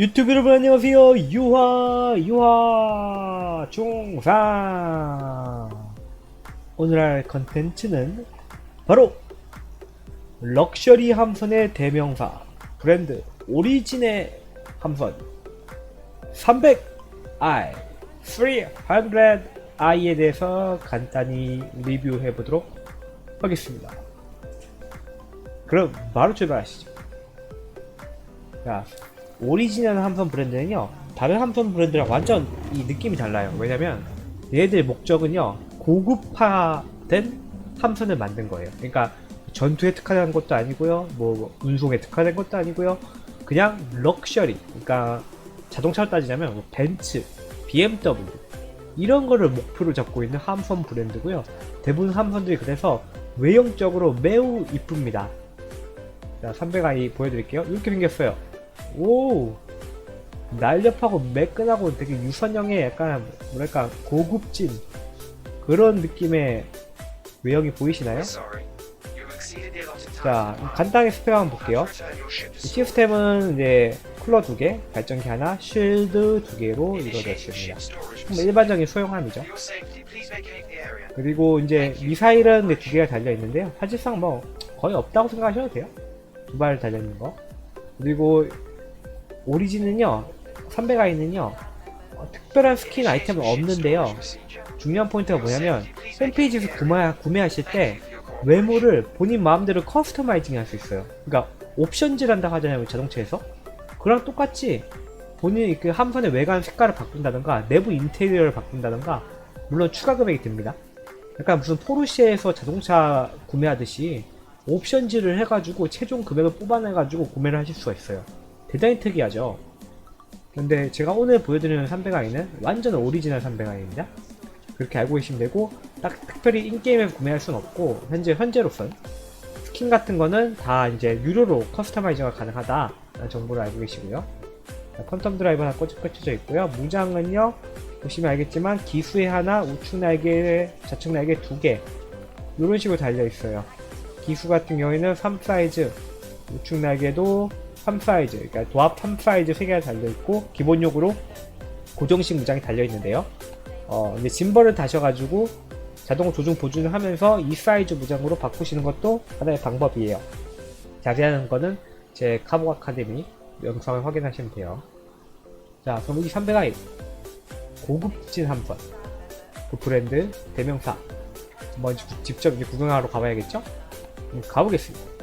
유튜브 여러분 안녕하세요. 유화 유화 중상. 오늘 할 컨텐츠는 바로 럭셔리 함선의 대명사 브랜드 오리진의 함선. 300i 300i에 대해서 간단히 리뷰해 보도록 하겠습니다. 그럼 바로 출발하시죠. 자 오리지널 함선 브랜드는요 다른 함선 브랜드랑 완전 이 느낌이 달라요. 왜냐면 얘들 목적은요 고급화된 함선을 만든 거예요. 그러니까 전투에 특화된 것도 아니고요 뭐 운송에 특화된 것도 아니고요 그냥 럭셔리 그러니까 자동차로 따지자면 뭐 벤츠 BMW 이런 거를 목표로 잡고 있는 함선 브랜드고요. 대부분 함선들이 그래서 외형적으로 매우 이쁩니다. 자 300i 보여드릴게요. 이렇게 생겼어요 오 날렵하고 매끈하고 되게 유선형의 약간 뭐랄까 고급진 그런 느낌의 외형이 보이시나요? 자 간단하게 스펙 한번 볼게요 이 시스템은 이제 쿨러 두 개, 발전기 하나, 쉴드 두 개로 이루어졌습니다. 뭐 일반적인 소형함이죠. 그리고 이제 미사일은 네, 두 개가 달려 있는데요. 사실상 뭐 거의 없다고 생각하셔도 돼요. 두 발 달려 있는 거. 그리고 오리진은요, 300i는요, 어, 특별한 스킨 아이템은 없는데요. 중요한 포인트가 뭐냐면 홈페이지에서 구매, 구매하실 때 외모를 본인 마음대로 커스터마이징 할 수 있어요. 그러니까 옵션즈란다 하잖아요, 자동차에서. 그랑 똑같이 본인이 그 함선의 외관 색깔을 바꾼다던가 내부 인테리어를 바꾼다던가 물론 추가 금액이 듭니다. 약간 무슨 포르쉐에서 자동차 구매하듯이 옵션즈를 해가지고 최종 금액을 뽑아내가지고 구매를 하실 수가 있어요. 대단히 특이하죠. 근데 제가 오늘 보여드리는 300i는 완전 오리지널 300i입니다. 그렇게 알고 계시면 되고 딱 특별히 인게임에서 구매할 수는 없고 현재 현재로선 스킨 같은 거는 다 이제 유료로 커스터마이징가 가능하다 정보를 알고 계시고요. 자, 퀀텀 드라이브 하나 꽂- 꽂혀져 있고요. 무장은요 보시면 알겠지만 기수에 하나, 우측 날개, 좌측 날개 두 개. 이런 식으로 달려 있어요. 기수 같은 경우에는 3 사이즈, 우측 날개도 3 사이즈, 그러니까 도합 3 사이즈 3개가 달려 있고 기본용으로 고정식 무장이 달려 있는데요. 어, 이제 짐벌을 다셔가지고 자동 조종 보준을 하면서 이 사이즈 무장으로 바꾸시는 것도 하나의 방법이에요. 자세한 거는 제 카보 아카데미 영상을 확인하시면 돼요. 자, 그럼 이 300i 고급진 함선 그 브랜드 대명사 한번 직- 직접 구경하러 가봐야겠죠? 음, 가보겠습니다.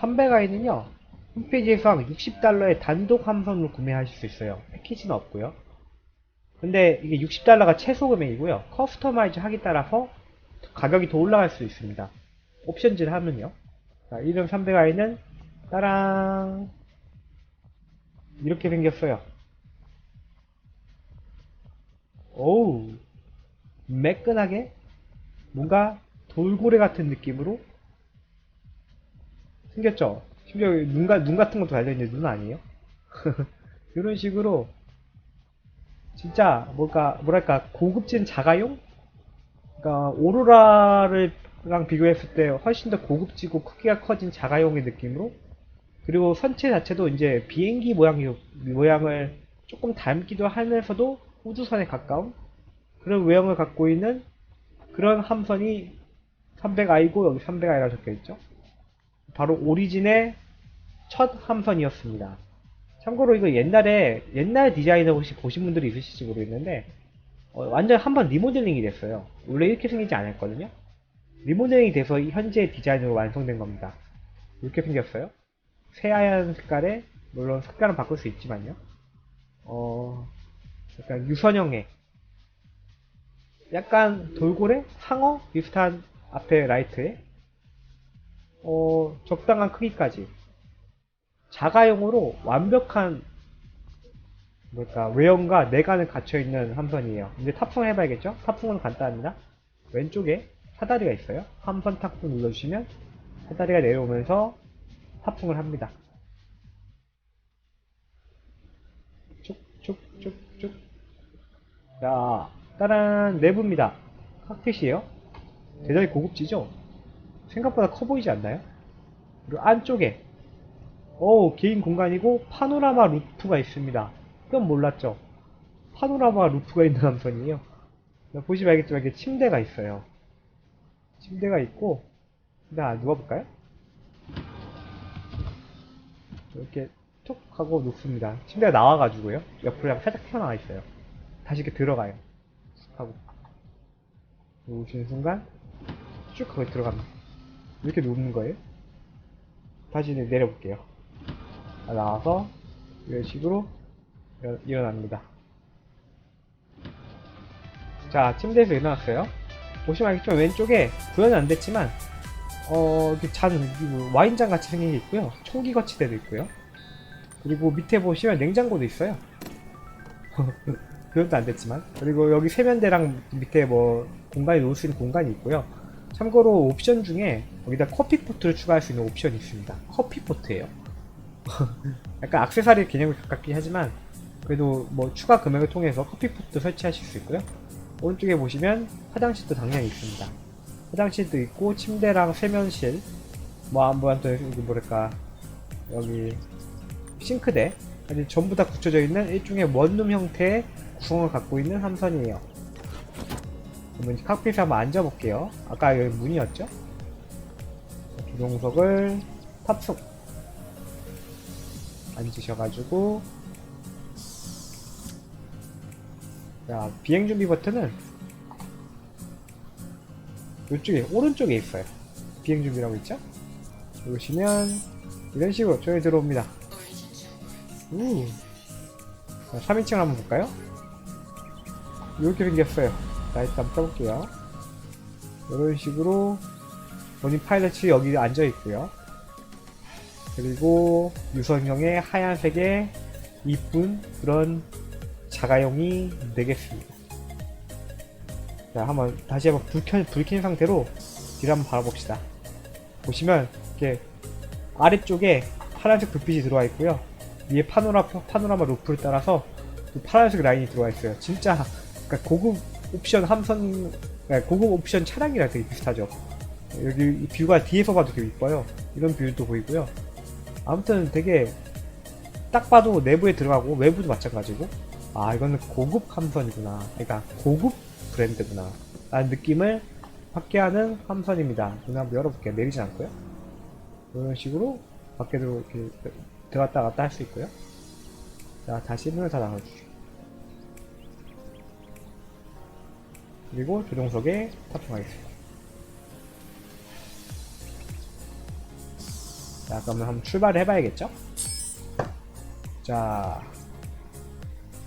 자, 300i는요, 홈페이지에서 60달러의 단독 함선을 구매하실 수 있어요. 패키지는 없고요. 근데 이게 60달러가 최소 금액이고요. 커스터마이즈 하기 따라서 가격이 더 올라갈 수 있습니다. 옵션즈를 하면요. 자, 이름 300i는 따랑 이렇게 생겼어요. 오우 매끈하게 뭔가 돌고래 같은 느낌으로 생겼죠. 심지어 눈, 가, 눈 같은 것도 달려있는데 눈 아니에요? 이런 식으로 진짜 뭔가 뭐랄까 고급진 자가용? 그러니까 오로라를 랑 비교했을 때 훨씬 더 고급지고 크기가 커진 자가용의 느낌으로 그리고 선체 자체도 이제 비행기 모양 모양을 조금 닮기도 하면서도 우주선에 가까운 그런 외형을 갖고 있는 그런 함선이 300i고 여기 300i라고 적혀 있죠. 바로 오리진의 첫 함선이었습니다. 참고로 이거 옛날에 옛날 디자인을 혹시 보신 분들이 있으실지 모르겠는데 어, 완전 한번 리모델링이 됐어요. 원래 이렇게 생기지 않았거든요. 리모델링이 돼서 이 현재 디자인으로 완성된 겁니다. 이렇게 생겼어요. 새하얀 색깔에 물론 색깔은 바꿀 수 있지만요. 어 약간 유선형의 약간 돌고래 상어 비슷한 앞에 라이트에 어, 적당한 크기까지 자가용으로 완벽한 뭘까 외형과 내관을 갖춰 있는 함선이에요. 이제 탑승 해봐야겠죠? 탑승은 간단합니다. 왼쪽에 사다리가 있어요. 함선 탑승 눌러주시면 사다리가 내려오면서 탑승을 합니다. 쭉쭉쭉쭉 자 따란 내부입니다. 칵핏이에요. 대단히 고급지죠? 생각보다 커 보이지 않나요? 그리고 안쪽에 오 개인 공간이고 파노라마 루프가 있습니다. 이건 몰랐죠? 파노라마 루프가 있는 함선이에요. 보시면 알겠지만 이렇게 침대가 있어요. 침대가 있고 나 누워볼까요? 이렇게 툭 하고 눕습니다. 침대가 나와가지고요. 옆으로 살짝 튀어나와 있어요. 다시 이렇게 들어가요. 쑥 하고 누우시는 순간 쭉 하고 들어갑니다. 이렇게 눕는 거예요. 다시 내려볼게요. 아, 나와서 이런 식으로 일어- 일어납니다. 자, 침대에서 일어났어요. 보시면 알겠지만 왼쪽에 구현은 안 됐지만 어, 이렇게 잔, 와인잔 같이 생긴 게 있고요. 총기 거치대도 있고요. 그리고 밑에 보시면 냉장고도 있어요. 그것도 안 됐지만. 그리고 여기 세면대랑 밑에 뭐 공간에 놓을 수 있는 공간이 있고요. 참고로 옵션 중에 여기다 커피 포트를 추가할 수 있는 옵션이 있습니다. 커피 포트예요. 약간 악세사리 개념이 가깝긴 하지만 그래도 뭐 추가 금액을 통해서 커피 포트 설치하실 수 있고요. 오른쪽에 보시면 화장실도 당연히 있습니다. 화장실도 있고 침대랑 세면실 뭐 한번 또 이게 뭐랄까 여기 싱크대 아니 전부 다 굳혀져 있는 일종의 원룸 형태의 구성을 갖고 있는 함선이에요. 그러면 칵핏에 한번 앉아볼게요. 아까 여기 문이었죠? 기동석을 탑승 앉으셔가지고 자 비행 준비 버튼은 이쪽에 오른쪽에 있어요. 비행 준비라고 있죠? 보시면 이런 식으로 저희 들어옵니다. 우. 자, 3인칭 한번 볼까요? 이렇게 생겼어요. 자, 일단 떠볼게요. 이런 식으로 본인 파일럿이 여기 앉아 있고요. 그리고 유선형의 하얀색의 이쁜 그런 자가용이 되겠습니다. 자, 한번 다시 한번 불 켜, 불킨 상태로 뒤를 한번 바라봅시다. 보시면 이렇게 아래쪽에 파란색 불빛이 들어와 있고요. 위에 파노라, 파노라마 루프를 따라서 또 파란색 라인이 들어와 있어요. 진짜 그러니까 고급 옵션 함선, 그러니까 고급 옵션 차량이랑 되게 비슷하죠. 여기 이 뷰가 뒤에서 봐도 되게 이뻐요. 이런 뷰도 보이고요. 아무튼 되게 딱 봐도 내부에 들어가고 외부도 마찬가지고 아 이거는 고급 함선이구나. 그러니까 고급 브랜드구나. 라는 느낌을 받게 하는 함선입니다. 눈 한번 열어볼게요. 내리진 않고요. 이런 식으로 밖에도 이렇게 들어갔다 갔다 할 수 있고요. 자, 다시 문을 다 나눠주죠. 그리고 조종석에 탑승하겠습니다. 자, 그러면 한번 출발을 해봐야겠죠? 자,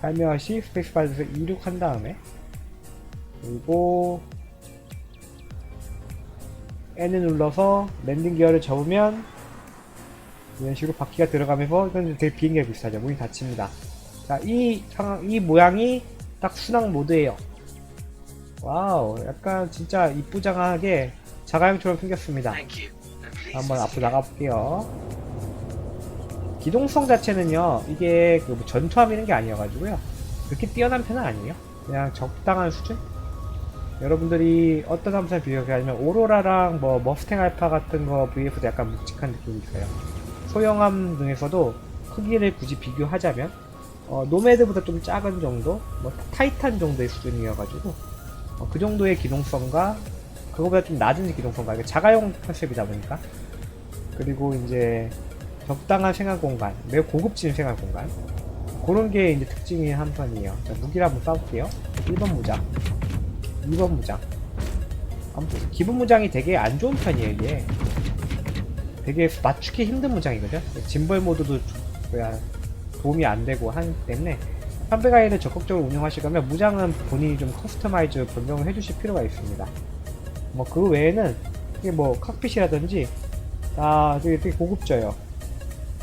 살며시 스페이스바에서 이륙한 다음에 그리고 N을 눌러서 랜딩 기어를 접으면 이런 식으로 바퀴가 들어가면서 이건 되게 비행기가 비슷하죠. 문이 닫힙니다. 자, 이 상황, 이 모양이 딱 순항 모드예요. 와우, 약간 진짜 이쁘장하게 자가용처럼 생겼습니다. 한번 앞으로 나가볼게요. 기동성 자체는요, 이게 그뭐 전투함 이런 게 아니어가지고요. 그렇게 뛰어난 편은 아니에요. 그냥 적당한 수준? 여러분들이 어떤 함선을 비교하냐면 오로라랑 뭐 머스탱 알파 같은 거 vs도 약간 묵직한 느낌이 있어요. 소형함 중에서도 크기를 굳이 비교하자면 어, 노매드보다 좀 작은 정도, 뭐 타이탄 정도의 수준이어가지고 어, 그 정도의 기동성과 그거보다 좀 낮은 기동성과 자가용 컨셉이다 보니까 그리고 이제 적당한 생활 공간, 매우 고급진 생활 공간 그런 게 이제 특징인 함선이에요. 자, 무기를 한번 싸볼게요. 1번 무장, 2번 무장. 아무튼 기본 무장이 되게 안 좋은 편이에요 이게. 되게 맞추기 힘든 무장이거든. 짐벌 모드도 뭐야 도움이 안 되고 하기 때문에 300i를 적극적으로 운영하실 거면 무장은 본인이 좀 커스터마이즈 변경을 해주실 필요가 있습니다. 뭐 그 외에는 이게 뭐 칵핏이라든지 아 되게 되게 고급져요.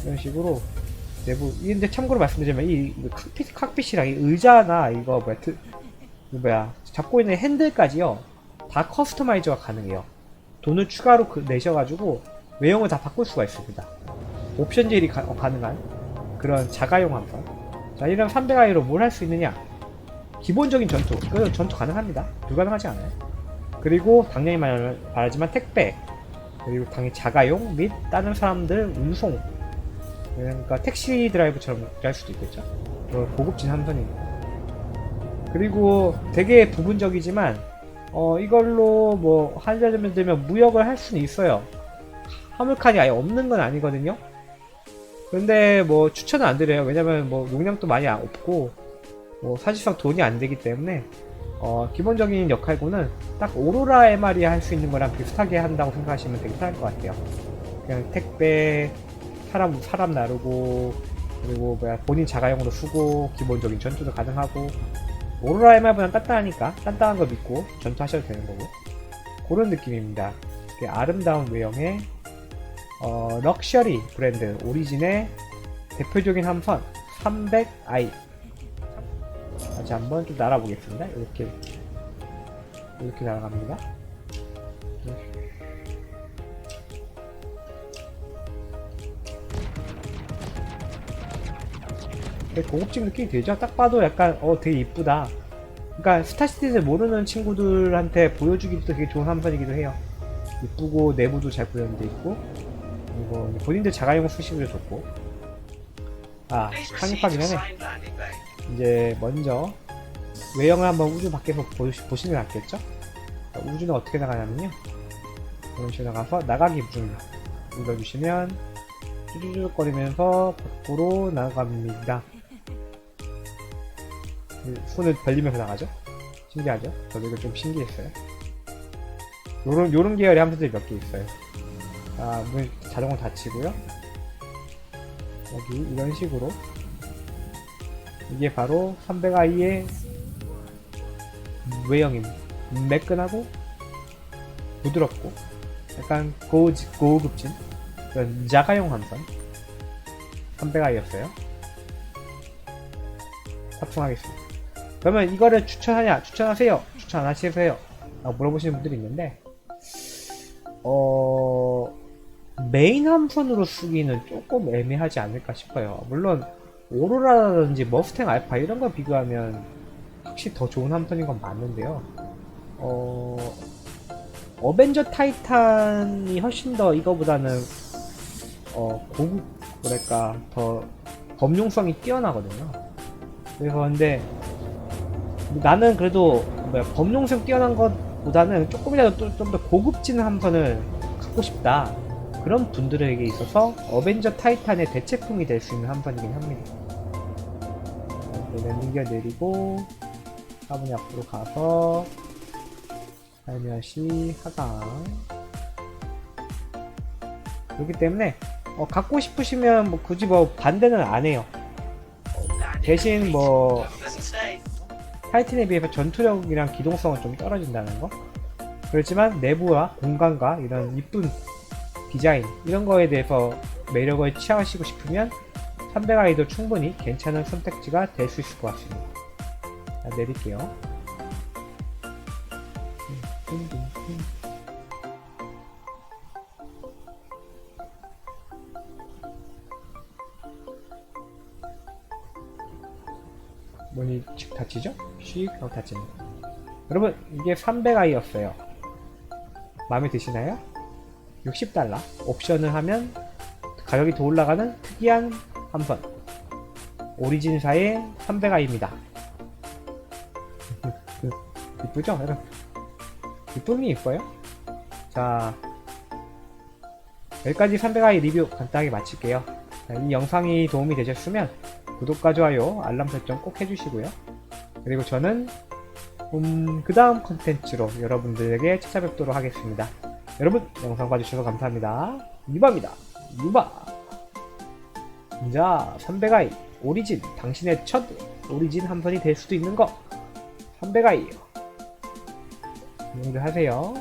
이런 식으로 내부 이 근데 참고로 말씀드리면 이 칵핏 칵핏이랑 이 의자나 이거 뭐야 트, 이 뭐야 잡고 있는 핸들까지요 다 커스터마이즈가 가능해요. 돈을 추가로 그- 내셔가지고 외형을 다 바꿀 수가 있습니다. 옵션젤이 가, 능한 그런 자가용 함선. 자, 이런 300i로 뭘 할 수 있느냐? 기본적인 전투, 그 전투 가능합니다. 불가능하지 않아요. 그리고 당연히 말, 말하지만 택배, 그리고 당연히 자가용 및 다른 사람들 운송, 그러니까 택시 드라이브처럼 할 수도 있겠죠. 어, 고급진 함선입니다. 그리고 되게 부분적이지만 어, 이걸로 뭐 한자점에 들면 무역을 할 수는 있어요. 화물칸이 아예 없는 건 아니거든요. 근데 뭐 추천은 안 드려요. 왜냐면 뭐 용량도 많이 안- 없고 뭐 사실상 돈이 안 되기 때문에 어, 기본적인 역할고는 딱 오로라 MR이 할 수 있는 거랑 비슷하게 한다고 생각하시면 되게 편할 것 같아요. 그냥 택배, 사람 사람 나르고 그리고 뭐야 본인 자가용으로 쓰고 기본적인 전투도 가능하고 오로라 MR보다는 단단하니까 단단한 거 믿고 전투하셔도 되는 거고 그런 느낌입니다. 아름다운 외형의 어, 럭셔리 브랜드 오리진의 대표적인 함선 300i 다시 한번 좀 날아보겠습니다. 이렇게 이렇게 날아갑니다. 되게 고급진 느낌이 되죠? 딱 봐도 약간 어 되게 이쁘다. 그러니까 스타시티즈 모르는 친구들한테 보여주기도 되게 좋은 함선이기도 해요. 이쁘고 내부도 잘 구현돼 있고 그리고 본인들 자가용 쓰시기도 좋고 아 상입하기 전에 이제 먼저 외형을 한번 우주 밖에서 보시, 보시는 게 낫겠죠? 자, 우주는 어떻게 나가냐면요 이런 식으로 나가서 나가기 부분 눌러주시면 쭈쭈쭈거리면서 밖으로 나갑니다 이 손을 벌리면서 나가죠? 신기하죠? 저도 이거 좀 신기했어요 요런, 요런 계열의 함선들이 몇 개 있어요 자, 문 자동으로 닫히고요 여기 이런 식으로 이게 바로 300i의 외형입니다. 매끈하고 부드럽고 약간 고, 고급진 그런 자가용 함선 300i였어요. 탑승하겠습니다. 그러면 이거를 추천하냐? 추천하세요? 추천 안 하시세요? 라고 물어보시는 분들이 있는데 어... 메인 함선으로 쓰기는 조금 애매하지 않을까 싶어요. 물론 오로라라든지 머스탱 알파 이런 거 비교하면 확실히 더 좋은 함선인 건 맞는데요. 어, 어벤져 타이탄이 훨씬 더 이거보다는 어, 고급 뭐랄까 더 범용성이 뛰어나거든요. 그래서 근데 나는 그래도 뭐야 범용성 뛰어난 것보다는 조금이라도 좀 더 고급진 함선을 갖고 싶다. 그런 분들에게 있어서 어벤져 타이탄의 대체품이 될 수 있는 함선이긴 합니다. 이렇게 랜딩기어 내리고 화분이 앞으로 가서 살며시 하강 그렇기 때문에 어, 갖고 싶으시면 뭐 굳이 뭐 반대는 안 해요. 대신 뭐 타이탄에 비해서 전투력이랑 기동성은 좀 떨어진다는 거. 그렇지만 내부와 공간과 이런 이쁜 디자인 이런 거에 대해서 매력을 취하시고 싶으면 300i도 충분히 괜찮은 선택지가 될 수 있을 것 같습니다. 자, 내릴게요. 문이 칙 닫히죠? 씩 하고 닫힙니다. 여러분 이게 300i였어요. 마음에 드시나요? 60달러 옵션을 하면 가격이 더 올라가는 특이한 함선 오리진사의 300i입니다. 이쁘죠? 여러분. 이쁨이 이뻐요. 자 여기까지 300i 리뷰 간단하게 마칠게요. 자, 이 영상이 도움이 되셨으면 구독과 좋아요 알람 설정 꼭 해주시고요. 그리고 저는 음, 그 다음 컨텐츠로 여러분들에게 찾아뵙도록 하겠습니다 여러분 영상 봐주셔서 감사합니다. 유바입니다. 유바. 자 300i 오리진 당신의 첫 오리진 함선이 될 수도 있는 거 300i요. 이용들 하세요.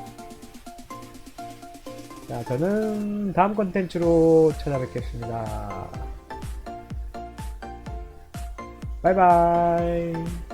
자 저는 다음 컨텐츠로 찾아뵙겠습니다. 바이바이.